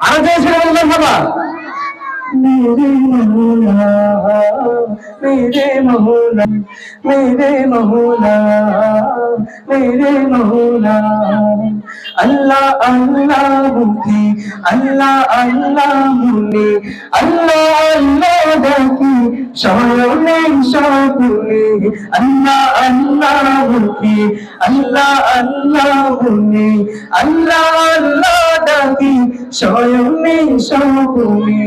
আরও চেয়েছিল বললেন বাবা মেরে মহুলা মেরে মহুলা মেরে মহুলা মেরে মহুলা। আল্লাহ আল্লাহ মুখে আল্লাহ আল্লাহ মুনে আল্লাহ আল্লাহ ডাকি স্বয়নে স্বপুনে আল্লাহ আল্লাহ মুখে আল্লাহ আল্লাহ উনি আল্লাহ আল্লাহ ডাকি, স্বয়নে সবনে।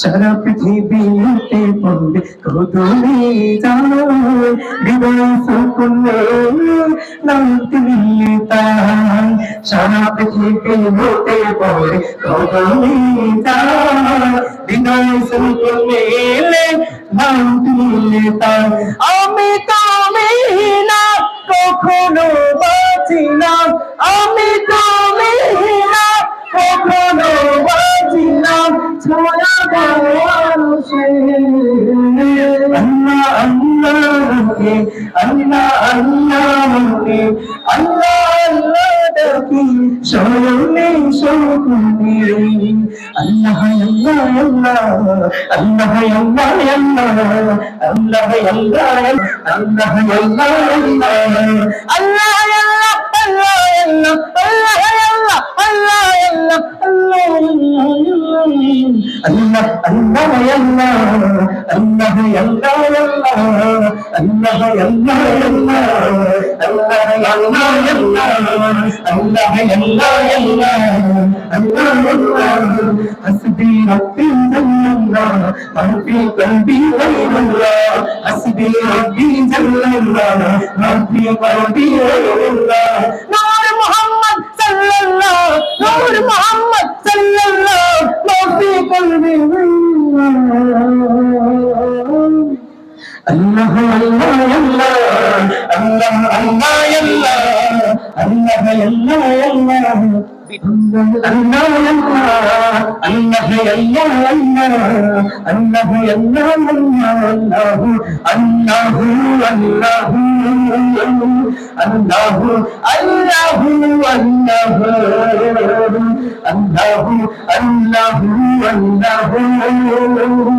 সারা পৃথিবী লুটে পড়বে কদমে যায় হৃদয় সকলে নামতে নিয়ে তাই। সারা পৃথিবী পড়বে কদমে যায় হৃদয় সকলে নামতে নিয়ে তাই। আমি তা কখনো বাঁচি না আমি তুমি না কখনো বাঁচি না ছড়া মানুষে আল্লাহ আল্লাহ আল্লাহ আল্লাহ আল্লাহ শরণে শকুনি আল্লাহ আল্লাহ আল্লাহ আল্লাহ আল্লাহ আল্লাহ আল্লাহ আল্লাহ আল্লাহ আল্লাহ আল্লাহ আল্লাহ আল্লাহ আল্লাহ আল্লাহ আল্লাহ আল্লাহ حسبي ربي جل الله ربي قلبي غير الله حسبي ربي جل الله ربي قلبي غير الله نور محمد صلى الله نور محمد صلى الله அண்ணா எல்லா அண்ணக எல்லா எல்லா அண்ணா எல்லா அண்ணக எல்லா எல்லா அண்ணக எல்லா அல்லாஹு அல்லாஹு அல்லாஹு அல்லாஹு அல்லாஹு அல்லாஹு அல்லாஹு அல்லாஹு அல்லாஹு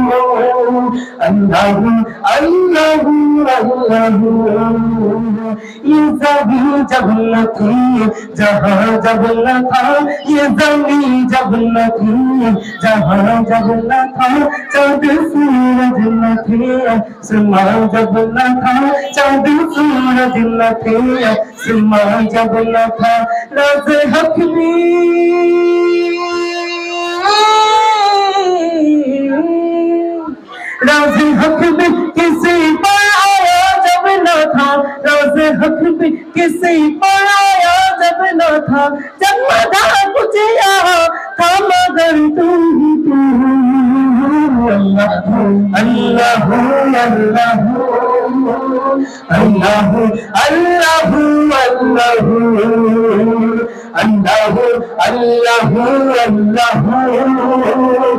ये सभी जब न थी जहाँ जब न था ये जमी जब न थी जहाँ जब न था चाँद सूरज न थे समा जब न था चाँद सूरज न थे समा जब न था राज हक में राज हक में किसी पर आया जब न था। राज हक में किसी पर आया जब न था। जब मदा कुछ यहाँ था, मगर तुम ही तुम अल्लाह अल्लाह अल्लाह अल्लाह अल्लाह अल्लाह अल्लाह अल्लाह अल्लाह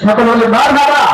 সকল হলে বার বাবা